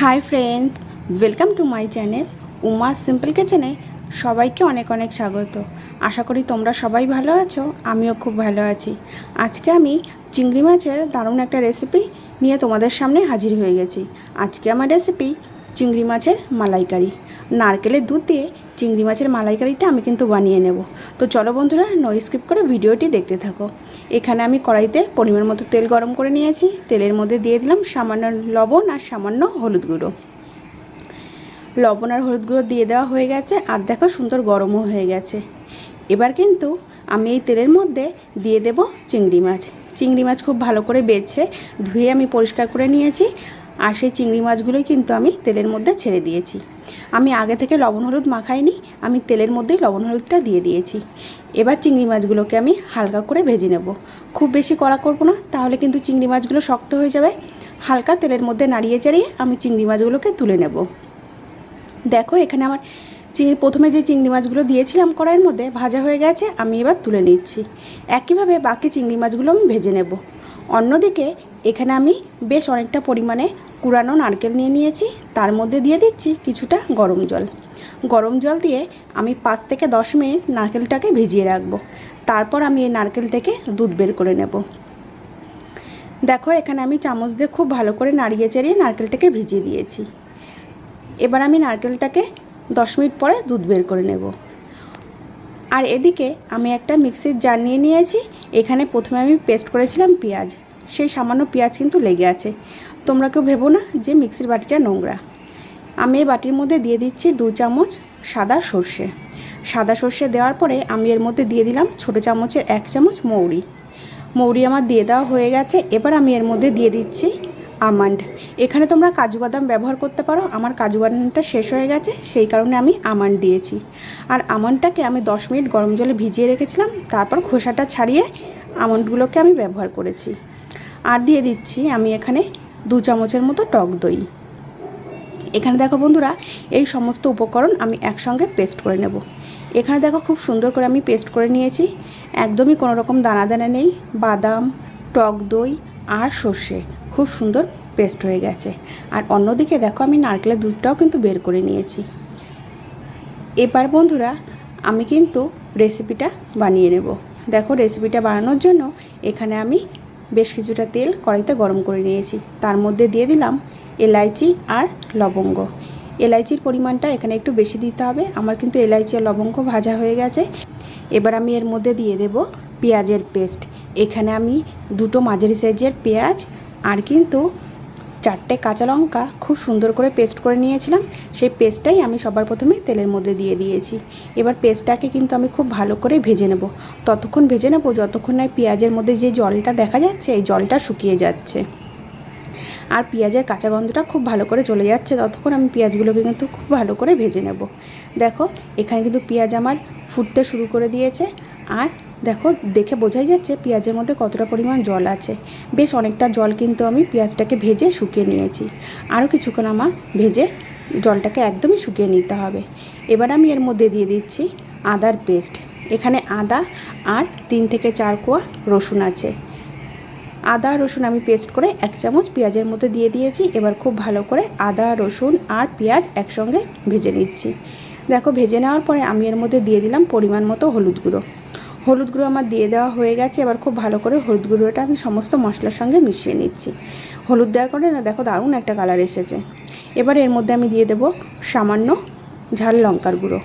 Hi friends, welcome to my channel Uma simple কিচেনে সবাইকে অনেক অনেক স্বাগত। আশা করি তোমরা সবাই ভালো আছো, আমিও খুব ভালো আছি। আজকে আমি চিংড়ি মাছের দারুণ একটা রেসিপি নিয়ে তোমাদের সামনে হাজির হয়ে গেছি। আজকে আমার রেসিপি চিংড়ি মাছের মালাইকারি। নারকেলের দুধ দিয়ে চিংড়ি মাছের মালাইকারিটা আমি কিন্তু বানিয়ে নেব। তো চলো বন্ধুরা নো স্কিপ করে ভিডিওটি দেখতে থাকো। এখানে আমি কড়াইতে পরিমাণ মতো তেল গরম করে নিয়েছি। তেলের মধ্যে দিয়ে দিলাম সামান্য লবণ আর সামান্য হলুদ গুঁড়ো। লবণ আর হলুদ গুঁড়ো দিয়ে দেওয়া হয়ে গেছে আর দেখো সুন্দর গরমও হয়ে গেছে। এবার কিন্তু আমি এই তেলের মধ্যে দিয়ে দেব চিংড়ি মাছ। চিংড়ি মাছ খুব ভালো করে বেছে ধুয়ে আমি পরিষ্কার করে নিয়েছি। আর সেই চিংড়ি মাছগুলোই কিন্তু আমি তেলের মধ্যে ছেড়ে দিয়েছি। আমি আগে থেকে লবণ, হলুদ মাখাইনি, আমি তেলের মধ্যেই লবণ, হলুদটা দিয়ে দিয়েছি। এবার চিংড়ি মাছগুলোকে আমি হালকা করে ভেজে নেব। খুব বেশি কড়া করব না, তাহলে কিন্তু চিংড়ি মাছগুলো শক্ত হয়ে যাবে। হালকা তেলের মধ্যে নাড়িয়ে চাড়িয়ে আমি চিংড়ি মাছগুলোকে তুলে নেব। দেখো, এখানে আমার চিংড়ি, প্রথমে যে চিংড়ি মাছগুলো দিয়েছিলাম কড়াইয়ের মধ্যে, ভাজা হয়ে গেছে, আমি এবার তুলে নিচ্ছি। একইভাবে বাকি চিংড়ি মাছগুলো আমি ভেজে নেব। অন্যদিকে, এখানে আমি বেশ অনেকটা পরিমাণে কুড়ানো নারকেল নিয়ে নিয়েছি, তার মধ্যে দিয়ে দিচ্ছি কিছুটা গরম জল। গরম জল দিয়ে আমি পাঁচ থেকে দশ মিনিট নারকেলটাকে ভিজিয়ে রাখব। তারপর আমি এই নারকেল থেকে দুধ বের করে নেব। দেখো, এখানে আমি চামচ দিয়ে খুব ভালো করে নাড়িয়ে চাড়িয়ে নারকেলটাকে ভিজিয়ে দিয়েছি। এবার আমি নারকেলটাকে দশ মিনিট পরে দুধ বের করে নেব। আর এদিকে আমি একটা মিক্সির জার নিয়ে নিয়েছি। এখানে প্রথমে আমি পেস্ট করেছিলাম পেঁয়াজ। সেই সামান্য পেঁয়াজ কিন্তু লেগে আছে। তোমরা কেউ ভেবো না যে মিক্সির বাটিটা নোংরা। আমি এই বাটির মধ্যে দিয়ে দিচ্ছি দু চামচ সাদা সর্ষে। সাদা সর্ষে দেওয়ার পরে আমি এর মধ্যে দিয়ে দিলাম ছোটো চামচের এক চামচ মৌরি। মৌরি আমার দিয়ে দেওয়া হয়ে গেছে, এবার আমি এর মধ্যে দিয়ে দিচ্ছি আমন্ড। এখানে তোমরা কাজু বাদাম ব্যবহার করতে পারো, আমার কাজু বাদামটা শেষ হয়ে গেছে, সেই কারণে আমি আমন্ড দিয়েছি। আর আমন্ডটাকে আমি দশ মিনিট গরম জলে ভিজিয়ে রেখেছিলাম, তারপর খোসাটা ছাড়িয়ে আমন্ডগুলোকে আমি ব্যবহার করেছি। আর দিয়ে দিচ্ছি আমি এখানে দু চামচের মতো টক দই। এখানে দেখো বন্ধুরা, এই সমস্ত উপকরণ আমি একসঙ্গে পেস্ট করে নেব। এখানে দেখো খুব সুন্দর করে আমি পেস্ট করে নিয়েছি। একদমই কোনো রকম দানা দানা নেই, বাদাম, টক দই আর সর্ষে খুব সুন্দর পেস্ট হয়ে গেছে। আর অন্যদিকে দেখো আমি নারকেলের দুধটাও কিন্তু বের করে নিয়েছি। এবার বন্ধুরা, আমি কিন্তু রেসিপিটা বানিয়ে নেব। দেখো রেসিপিটা বানানোর জন্য এখানে আমি বেশ কিছুটা তেল কড়াইতে গরম করে নিয়েছি। তার মধ্যে দিয়ে দিলাম এলাইচি আর লবঙ্গ। এলাইচির পরিমাণটা এখানে একটু বেশি দিতে হবে। আমার কিন্তু এলাইচি আর লবঙ্গ ভাজা হয়ে গেছে। এবার আমি এর মধ্যে দিয়ে দেব পেঁয়াজের পেস্ট। এখানে আমি দুটো মাঝারি সাইজের পেঁয়াজ আর কিন্তু চারটে কাঁচা লঙ্কা খুব সুন্দর করে পেস্ট করে নিয়েছিলাম। সেই পেস্টটাই আমি সবার প্রথমে তেলের মধ্যে দিয়ে দিয়েছি। এবার পেস্টটাকে কিন্তু আমি খুব ভালো করে ভেজে নেব। ততক্ষণ ভেজে নেব যতক্ষণ না পেঁয়াজের মধ্যে যে জলটা দেখা যাচ্ছে, এই জলটা শুকিয়ে যাচ্ছে। আর পেঁয়াজের কাঁচা গন্ধটা খুব ভালো করে চলে যাচ্ছে ততক্ষণ আমি পেঁয়াজগুলোকে কিন্তু খুব ভালো করে ভেজে নেব। দেখো, এখানে কিন্তু পেঁয়াজ আমার ফুটতে শুরু করে দিয়েছে। আর দেখো, দেখে বোঝাই যাচ্ছে পেঁয়াজের মধ্যে কতটা পরিমাণ জল আছে। বেশ অনেকটা জল কিন্তু আমি পেঁয়াজটাকে ভেজে শুকিয়ে নিয়েছি। আরও কিছুক্ষণ আমার ভেজে জলটাকে একদমই শুকিয়ে নিতে হবে। এবার আমি এর মধ্যে দিয়ে দিচ্ছি আদার পেস্ট। এখানে আদা আর তিন থেকে চার কোয়া রসুন আছে। আদা রসুন আমি পেস্ট করে এক চামচ পেঁয়াজের মধ্যে দিয়ে দিয়েছি। এবার খুব ভালো করে আদা, রসুন আর পেঁয়াজ একসঙ্গে ভেজে নিচ্ছি। দেখো, ভেজে নেওয়ার পরে আমি এর মধ্যে দিয়ে দিলাম পরিমাণ মতো হলুদ গুঁড়ো। হলুদ গুঁড়ো আমার দিয়ে দেওয়া হয়ে গেছে, এবার খুব ভালো করে হলুদ গুঁড়োটা আমি সমস্ত মশলার সঙ্গে মিশিয়ে নিচ্ছি। হলুদ দেওয়ার করে না, দেখো দারুণ একটা কালার এসেছে। এবার এর মধ্যে আমি দিয়ে দেবো সামান্য ঝাল লঙ্কার গুঁড়ো।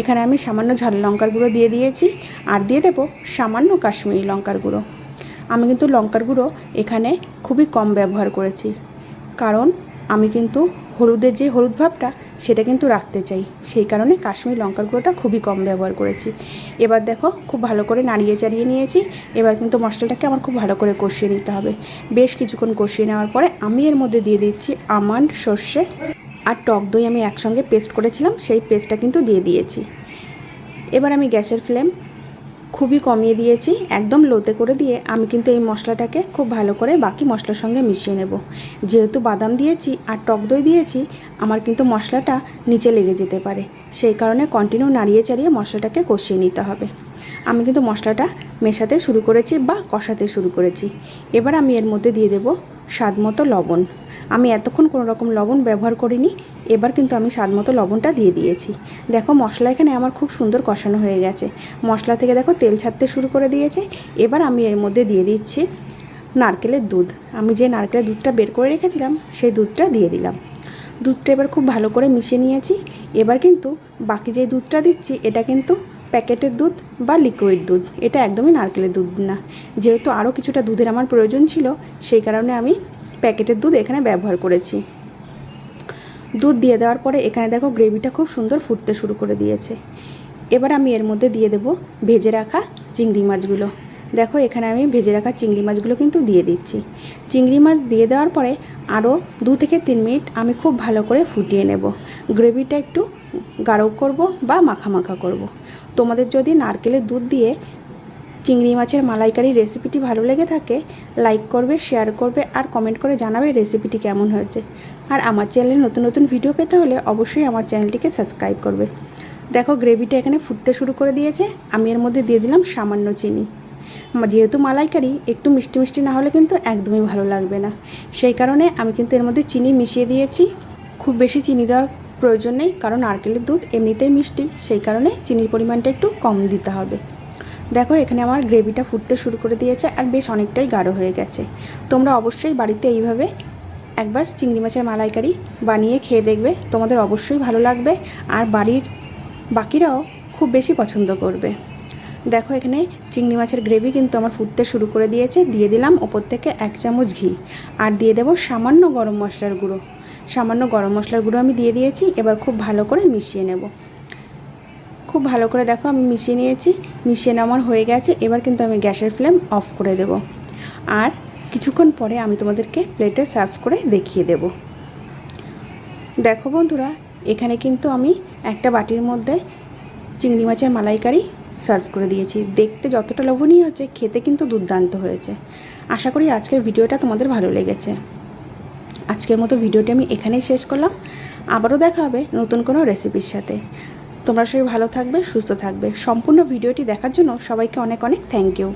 এখানে আমি সামান্য ঝাল লঙ্কার গুঁড়ো দিয়ে দিয়েছি, আর দিয়ে দেবো সামান্য কাশ্মীরি লঙ্কার গুঁড়ো। আমি কিন্তু লঙ্কার গুঁড়ো এখানে খুবই কম ব্যবহার করেছি, কারণ আমি কিন্তু হলুদের যে হলুদ ভাবটা সেটা কিন্তু রাখতে চাই। সেই কারণে কাশ্মীর লঙ্কার গুঁড়োটা খুবই কম ব্যবহার করেছি। এবার দেখো, খুব ভালো করে নাড়িয়ে চাড়িয়ে নিয়েছি। এবার কিন্তু মশলাটাকে আমার খুব ভালো করে কষিয়ে নিতে হবে। বেশ কিছুক্ষণ কষিয়ে নেওয়ার পরে আমি এর মধ্যে দিয়ে দিচ্ছি আমন্ড, সর্ষে আর টক দই আমি একসঙ্গে পেস্ট করেছিলাম। সেই পেস্টটা কিন্তু দিয়ে দিয়েছি। এবার আমি গ্যাসের ফ্লেম খুবই কমিয়ে দিয়েছি, একদম লোতে করে দিয়ে আমি কিন্তু এই মশলাটাকে খুব ভালো করে বাকি মশলার সঙ্গে মিশিয়ে নেব। যেহেতু বাদাম দিয়েছি আর টক দই দিয়েছি, আমার কিন্তু মশলাটা নিচে লেগে যেতে পারে। সেই কারণে কন্টিনিউ নাড়িয়ে চাড়িয়ে মশলাটাকে কষিয়ে নিতে হবে। আমি কিন্তু মশলাটা মেশাতে শুরু করেছি বা কষাতে শুরু করেছি। এবার আমি এর মধ্যে দিয়ে দেব স্বাদ মতো লবণ। আমি এতক্ষণ কোনো রকম লবণ ব্যবহার করিনি, এবার কিন্তু আমি স্বাদ মতো লবণটা দিয়ে দিয়েছি। দেখো মশলা এখানে আমার খুব সুন্দর কষানো হয়ে গেছে। মশলা থেকে দেখো তেল ছাড়তে শুরু করে দিয়েছে। এবার আমি এর মধ্যে দিয়ে দিচ্ছি নারকেলের দুধ। আমি যে নারকেলের দুধটা বের করে রেখেছিলাম, সেই দুধটা দিয়ে দিলাম। দুধটা এবার খুব ভালো করে মিশিয়ে নিয়েছি। এবার কিন্তু বাকি যে দুধটা দিচ্ছি, এটা কিন্তু প্যাকেটের দুধ বা লিকুইড দুধ। এটা একদমই নারকেলের দুধ না। যেহেতু আরও কিছুটা দুধের আমার প্রয়োজন ছিল, সেই কারণে আমি প্যাকেটের দুধ এখানে ব্যবহার করেছি। দুধ দিয়ে দেওয়ার পরে এখানে দেখো গ্রেভিটা খুব সুন্দর ফুটতে শুরু করে দিয়েছে। এবার আমি এর মধ্যে দিয়ে দেবো ভেজে রাখা চিংড়ি মাছগুলো। দেখো এখানে আমি ভেজে রাখা চিংড়ি মাছগুলো কিন্তু দিয়ে দিচ্ছি। চিংড়ি মাছ দিয়ে দেওয়ার পরে আরও দু থেকে তিন মিনিট আমি খুব ভালো করে ফুটিয়ে নেব। গ্রেভিটা একটু গাঢ় করব বা মাখা মাখা করব। তোমাদের যদি নারকেলের দুধ দিয়ে চিংড়ি মাছের মালাইকারি রেসিপিটি ভালো লেগে থাকে, লাইক করবে, শেয়ার করবে আর কমেন্ট করে জানাবে রেসিপিটি কেমন হয়েছে। আর আমার চ্যানেলে নতুন নতুন ভিডিও পেতে হলে অবশ্যই আমার চ্যানেলটিকে সাবস্ক্রাইব করবে। দেখো, গ্রেভিটা এখানে ফুটতে শুরু করে দিয়েছে। আমি এর মধ্যে দিয়ে দিলাম সামান্য চিনি। যেহেতু মালাইকারি, একটু মিষ্টি মিষ্টি না হলে কিন্তু একদমই ভালো লাগবে না। সেই কারণে আমি কিন্তু এর মধ্যে চিনি মিশিয়ে দিয়েছি। খুব বেশি চিনি দেওয়ার প্রয়োজন নেই, কারণ নারকেলের দুধ এমনিতেই মিষ্টি। সেই কারণে চিনির পরিমাণটা একটু কম দিতে হবে। দেখো, এখানে আমার গ্রেভিটা ফুটতে শুরু করে দিয়েছে আর বেশ অনেকটাই গাঢ় হয়ে গেছে। তোমরা অবশ্যই বাড়িতে এইভাবে একবার চিংড়ি মাছের মালাইকারি বানিয়ে খেয়ে দেখবে, তোমাদের অবশ্যই ভালো লাগবে আর বাড়ির বাকিরাও খুব বেশি পছন্দ করবে। দেখো, এখানে চিংড়ি মাছের গ্রেভি কিন্তু আমার ফুটতে শুরু করে দিয়েছে। দিয়ে দিলাম ওপর থেকে এক চামচ ঘি আর দিয়ে দেবো সামান্য গরম মশলার গুঁড়ো। সামান্য গরম মশলার গুঁড়ো আমি দিয়ে দিয়েছি, এবার খুব ভালো করে মিশিয়ে নেব। খুব ভালো করে দেখো, আমি মিশিয়ে নিয়েছি, মিশিয়ে নেওয়ার হয়ে গেছে। এবার কিন্তু আমি গ্যাসের ফ্লেম অফ করে দেব। আর কিছুক্ষণ পরে আমি তোমাদেরকে প্লেটে সার্ভ করে দেখিয়ে দেব। দেখো বন্ধুরা, এখানে কিন্তু আমি একটা বাটির মধ্যে চিংড়ি মাছের মালাইকারি সার্ভ করে দিয়েছি। দেখতে যতটা লোভনীয় হচ্ছে, খেতে কিন্তু দুর্দান্ত হয়েছে। আশা করি আজকের ভিডিওটা তোমাদের ভালো লেগেছে। আজকের মতো ভিডিওটি আমি এখানেই শেষ করলাম। আবারও দেখা হবে নতুন কোনো রেসিপির সাথে। তোমরা সবাই ভালো থাকবে, সুস্থ থাকবে। সম্পূর্ণ ভিডিওটি দেখার জন্য সবাইকে অনেক অনেক থ্যাংক ইউ